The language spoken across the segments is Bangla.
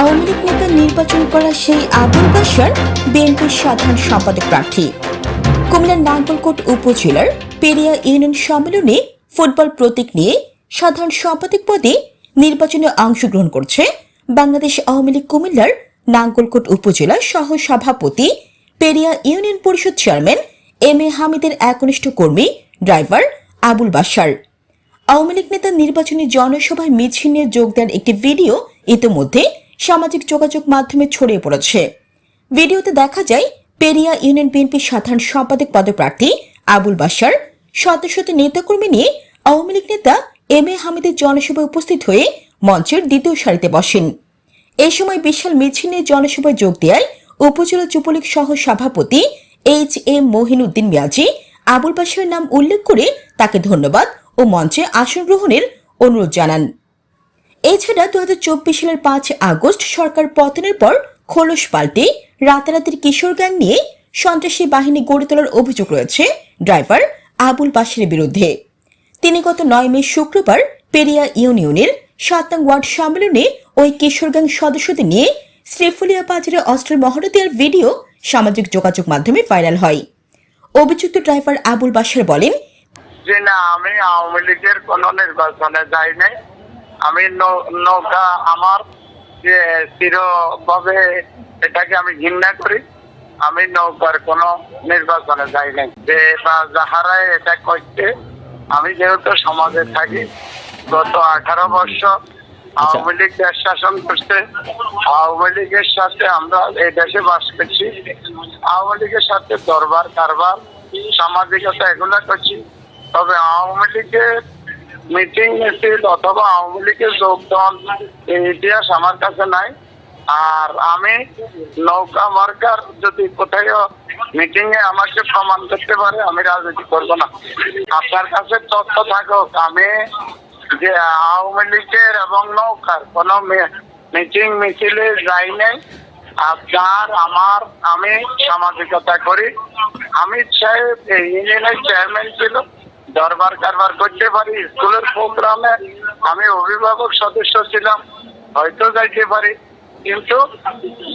আওয়ামী লীগ নেতা নির্বাচন করা সেই আবুল বাসার বিএনপির সাধারণ সম্পাদক প্রার্থী। কুমিল্লার নাঙ্গলকোট উপজেলার পেরিয়া ইউনিয়ন সম্মেলনে ফুটবল প্রতীক নিয়ে সাধারণ সম্পাদক পদে নির্বাচনে অংশগ্রহণ করছে বাংলাদেশ আওয়ামী লীগ কুমিল্লার নাঙ্গলকোট উপজেলা সহ সভাপতি পেরিয়া ইউনিয়ন পরিষদ চেয়ারম্যান এম এ হামিদের একনিষ্ঠ কর্মী ড্রাইভার আবুল বাসার আওয়ামী লীগ নেতা নির্বাচনী জনসভায় মিছিল নিয়ে যোগ দেওয়ার একটি ভিডিও ইতিমধ্যে সামাজিক যোগাযোগ মাধ্যমে ছড়িয়ে পড়েছে। ভিডিওতে দেখা যায়, পেরিয়া ইউনিয়ন বিএনপির সাধারণ সম্পাদক পদপ্রার্থী আবুল বাসার শত শত নেতাকর্মী নিয়ে আওয়ামী লীগ নেতা এম এ হামিদের জনসভায় উপস্থিত হয়ে মঞ্চের দ্বিতীয় সারিতে বসেন। এই সময় বিশাল মিছিল নিয়ে জনসভায় যোগ দেয় উপজেলা যুবলীগ সহ সভাপতি এইচ এম মহিনুদ্দিন মিয়াজি আবুল বাসার নাম উল্লেখ করে তাকে ধন্যবাদ ও মঞ্চে আসন গ্রহণের অনুরোধ জানান। এছাড়া দু হাজার চব্বিশ সালের পাঁচ আগস্ট সরকার পতনের পর খোলস পাল্টে রাতারাতির কিশোর গ্যাং নিয়ে সন্ত্রাসী বাহিনী গড়ে তোলার অভিযোগ রয়েছে ড্রাইভার আবুল বাসের বিরুদ্ধে। তিনি গত নয় মে শুক্রবার পেরিয়া ইউনিয়নের সাত ওয়ার্ড সম্মেলনে ওই কিশোর গ্যাং সদস্যদের নিয়ে শ্রীফুলিয়া বাজারে অস্ত্রের মহড়া দেওয়ার ভিডিও সামাজিক যোগাযোগ মাধ্যমে ভাইরাল হয়। অভিযুক্ত ড্রাইভার আবুল বাসার বলেন, যে না, আমি আওয়ামী লীগের কোন নির্বাচনে যাই নাই। আমি নৌ- নৌকা আমার যে চিরভাবে এটাকে আমি ঘৃণা করি আমি নৌকার কোন নির্বাচনে যাই নাই। যে বা যাহারাই এটা করছে আমি যেহেতু সমাজে থাকি গত আঠারো বছর আওয়ামী লীগ দেশ শাসন করছে আওয়ামী লীগের সাথে আমরা এই দেশে বাস করছি আওয়ামী লীগের সাথে দরবার কারবার সামাজিকতা এগুলো করছি তবে আওয়ামী লীগের মিটিং মিছিল অথবা আওয়ামী লীগের যোগদান ইতিহাস আমার কাছে নাই। আর আমি নৌকা মার্কার যদি কোথাও মিটিং এ আমাকে প্রমাণ করতে পারে, আমি রাজনীতি করব না। আপনার কাছে তথ্য থাকুক, আমি যে আওয়ামী লীগের এবং নৌকার কোন মিটিং মিছিলে যাই নাই। আপনার আমার, আমি সামাজিকতা করি। আমি সাহেব, এই ইউনিয়নের চেয়ারম্যান ছিল। দরবার কারবার করতে পারি স্কুলের প্রোগ্রামে আমি অভিভাবক সদস্য ছিলাম হয়তো যাইতে পারি। কিন্তু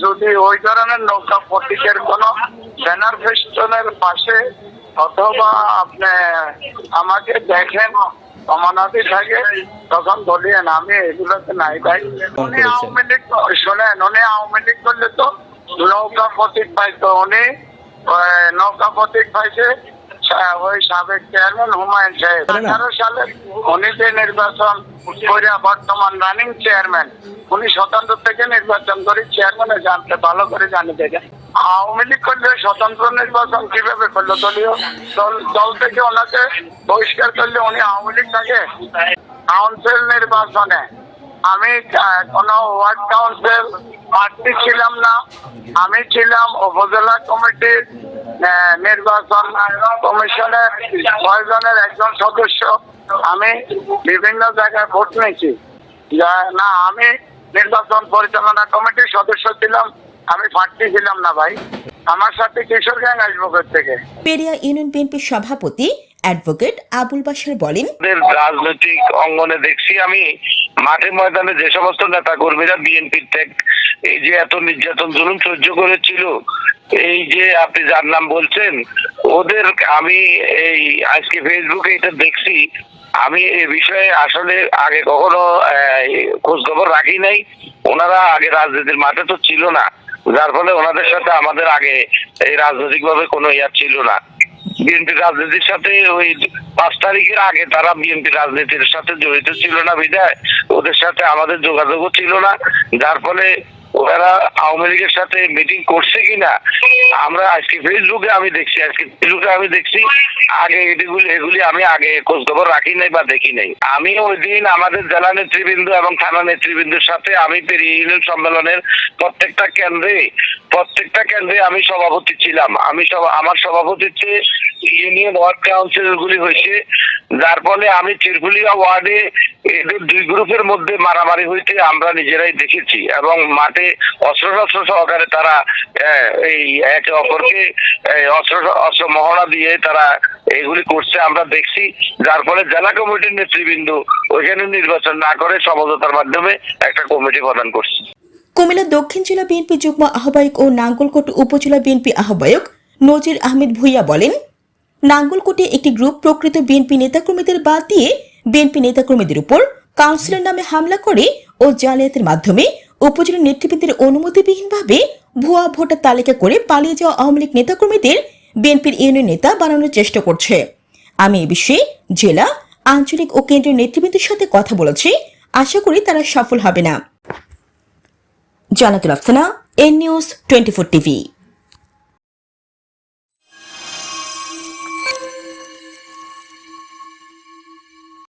যদি ওই ধরনের নৌকা প্রতীকের কোন ব্যানার ফেস্টনের পাশে অথবা আপনি আমাকে দেখেন অমানতি থাকে তখন বলিয়েন আমি এগুলোতে নাই ভাই। উনি? আওয়ামী লীগ শোনেন উনি আওয়ামী লীগ করলে তো নৌকা প্রতীক পাইতো। উনি নৌকা প্রতীক পাইছে ওই সাবেক চেয়ারম্যান হুমায়ুন সাহেব। আঠারো সালে উনি যে নির্বাচন করে বর্তমান রানিং চেয়ারম্যান উনি স্বতন্ত্র থেকে নির্বাচন করে চেয়ারম্যানে জানতে ভালো করে জানি দেখেন আওয়ামী লীগ করলে স্বতন্ত্র নির্বাচন কীভাবে করল দলীয় দল দল থেকে ওনাকে বহিষ্কার করলে উনি আওয়ামী লীগ থাকে কাউন্সিল নির্বাচনে আমি কোনো ওয়ার্ড কাউন্সিল প্রার্থী ছিলাম না। আমি ছিলাম উপজেলা কমিটির আহ, নির্বাচন কমিশনের ছয়জনের একজন সদস্য। আমি বিভিন্ন জায়গায় ভোট নিয়েছি। না আমি নির্বাচন পরিচালনা কমিটির সদস্য ছিলাম। আমি প্রার্থী ছিলাম না ভাই। আমার সাথে কিশোর গ্যাং আসব থেকে? পেরিয়া ইউনিয়ন বিএনপির সভাপতি অ্যাডভোকেট আবুল বাসার বলেন রাজনৈতিক অঙ্গনে দেখছি আমি মাঠে ময়দানে যে সমস্ত নেতা কর্মীরা বিএনপির ত্যাগ এই যে এত নির্যাতন, জুলুম সহ্য করেছিল, এই যে আপনি যার নাম বলছেন, ওদের আমি এই আজকে ফেসবুকে এটা দেখছি, আমি এ বিষয়ে আসলে আগে কখনো খোঁজ খবর রাখি নাই। ওনারা আগে রাজনীতির মাঠে তো ছিল না, যার ফলে ওনাদের সাথে আমাদের আগে এই রাজনৈতিক ভাবে কোনো ইয়ার ছিল না। বিএনপি রাজনীতির সাথে ওই পাঁচ তারিখের আগে তারা বিএনপি রাজনীতির সাথে জড়িত ছিল না বিদায় ওদের সাথে আমাদের যোগাযোগও ছিল না। যার ফলে ওরা আওয়ামী লীগের সাথে মিটিং করছে কিনা, আমরা আজকে ফেসবুকে আমি দেখছি, আজকে ফেসবুকে আমি দেখছি, আগে এগুলি এগুলি আমি আগে খোঁজ খবর রাখি নাই বা দেখি নাই। আমি ওই দিন আমাদের জেলা নেতৃবৃন্দ এবং থানা নেতৃবৃন্দের সাথে আমি ইউনিয়ন সম্মেলনের প্রত্যেকটা কেন্দ্রে প্রত্যেকটা কেন্দ্রে আমি সভাপতি ছিলাম। আমি সব, আমার সভাপতিত্বে ইউনিয়ন ওয়ার্ড কাউন্সিল গুলি হয়েছে। যার ফলে আমি চিরকুলিয়া ওয়ার্ডে এদের দুই গ্রুপের মধ্যে মারামারি হইতে আমরা নিজেরাই দেখেছি এবং মাঠে অস্ত্র সহকারে তারা এই একে অপরকে অস্ত্র অস্ত্র মহড়া দিয়ে তারা এগুলি করছে। আমরা দেখছি, যার ফলে জেলা কমিটির নেতৃবৃন্দ ওইখানে নির্বাচন না করে সমঝোতার মাধ্যমে একটা কমিটি প্রদান করছে। কুমিল্লা দক্ষিণ জেলা বিএনপি যুগ্ম আহ্বায়ক ও নাঙ্গলকোট উপজেলা বিএনপি আহ্বায়ক নজির আহমেদ ভুইয়া বলেন, নাঙ্গলকোটে একটি গ্রুপ প্রকৃত বিএনপি নেতাকর্মীদের বাদ দিয়ে বিএনপি নেতাকর্মীদের উপর কাউন্সিলর নামে হামলা করে ও জালিয়াতের মাধ্যমে উপজেলা নেতৃবৃন্দের অনুমতিবিহীনভাবে ভুয়া ভোটার তালিকা করে পালিয়ে যাওয়া আওয়ামী লীগ নেতাকর্মীদের বিএনপির ইউনিয়ন নেতা বানানোর চেষ্টা করছে। আমি এ বিষয়ে জেলা, আঞ্চলিক ও কেন্দ্রীয় নেতৃবৃন্দের সাথে কথা বলেছি। আশা করি তারা সফল হবে না। Jannatul Afsana N news twenty four TV.